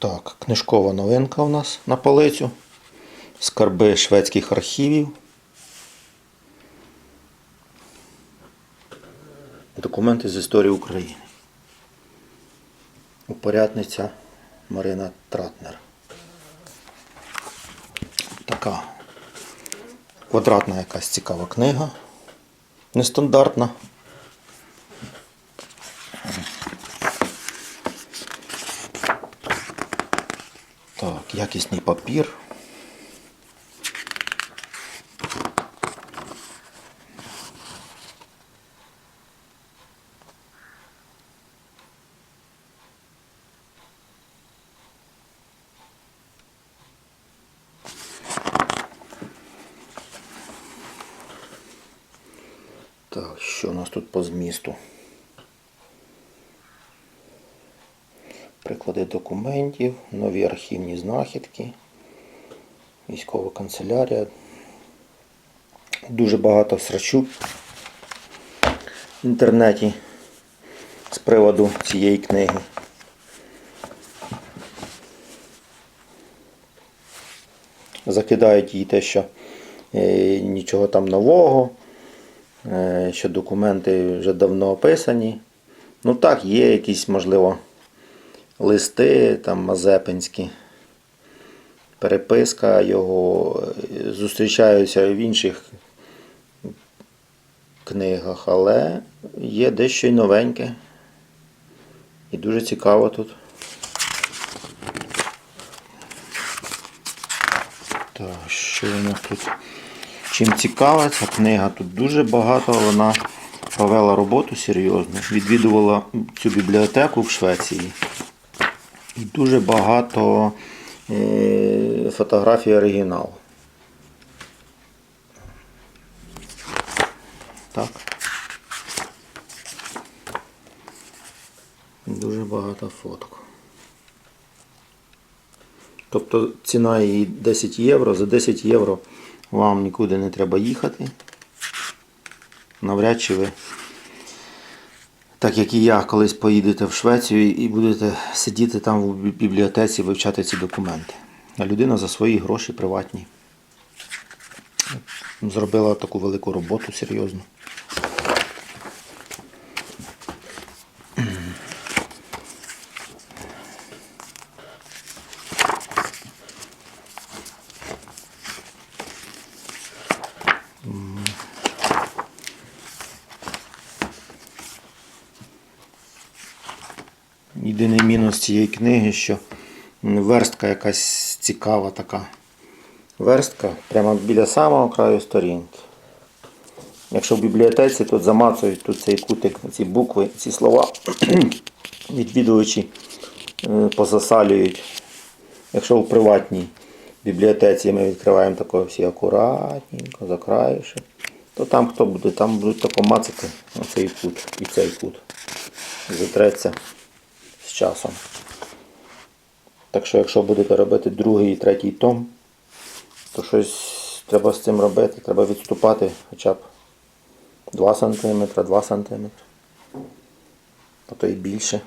Так, книжкова новинка у нас на полицю. Скарби шведських архівів. Документи з історії України. Упорядниця Марина Тратнер. Така квадратна якась цікава книга. Нестандартна. Так, якісний папір. Так, що у нас тут по змісту? Приклади документів, нові архівні знахідки, військова канцелярія. Дуже багато срачу в інтернеті з приводу цієї книги. Закидають їй те, що е, нічого там нового, е, що документи вже давно описані. Ну так, є якісь, можливо, листи там мазепинські, переписка його е, зустрічаються в інших книгах, але є дещо й новеньке. І дуже цікаво тут. Так, що у нас тут? Чим цікава ця книга? Тут дуже багато вона провела роботу серйозно. Відвідувала цю бібліотеку в Швеції. І дуже багато е, фотографій оригіналу. Так. Дуже багато фоток. Тобто ціна її 10 євро. За 10 євро вам нікуди не треба їхати. Навряд чи ви, так як і я, колись поїдете в Швецію і будете сидіти там в бібліотеці, вивчати ці документи. А людина за свої гроші приватні. Зробила таку велику роботу серйозну. Єдиний мінус цієї книги, що верстка якась цікава така. Верстка прямо біля самого краю сторінки. Якщо в бібліотеці тут замацують тут цей кутик, ці букви, ці слова, відвідувачі е, позасалюють. Якщо в приватній бібліотеці ми відкриваємо тако всі акуратненько, за краєшок, то там хто буде, там будуть тако мацати оцей кут і цей кут. Затреться часом. Так що, якщо будете робити другий і третій том, то щось треба з цим робити. Треба відступати хоча б 2 см, 2 см. А то і більше.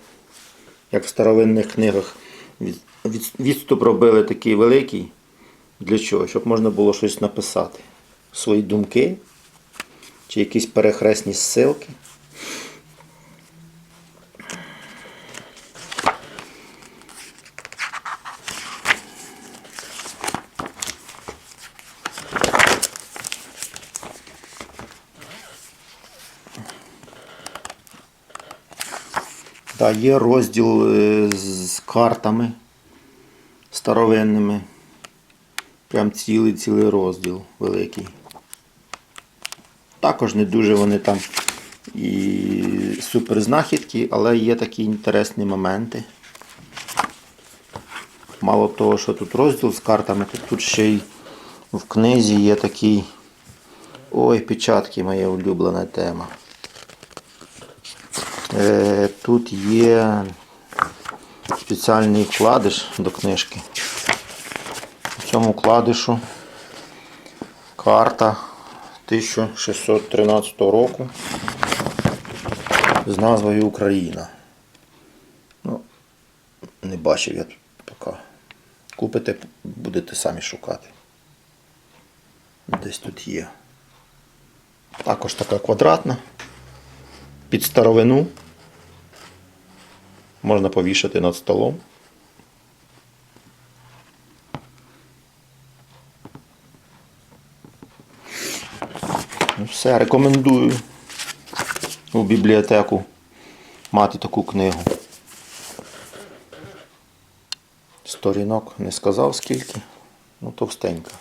Як в старовинних книгах від- від- відступ робили такий великий. Для чого? Щоб можна було щось написати. Свої думки чи якісь перехресні ссылки. Так, є розділ е, з картами старовинними. Прям цілий цілий розділ великий. Також не дуже вони там і супер знахідки, але є такі інтересні моменти. Мало того, що тут розділ з картами, то тут ще й в книзі є такий. Ой, печатки моя улюблена тема. Е, Тут є спеціальний вкладиш до книжки. В цьому вкладишу карта 1613 року з назвою Україна. Ну, не бачив я тут така. Купите, будете самі шукати. Десь тут є. Також така квадратна. Під старовину. Можна повішати над столом. Ну, все, рекомендую у бібліотеку мати таку книгу. Сторінок не сказав скільки, ну товстенька.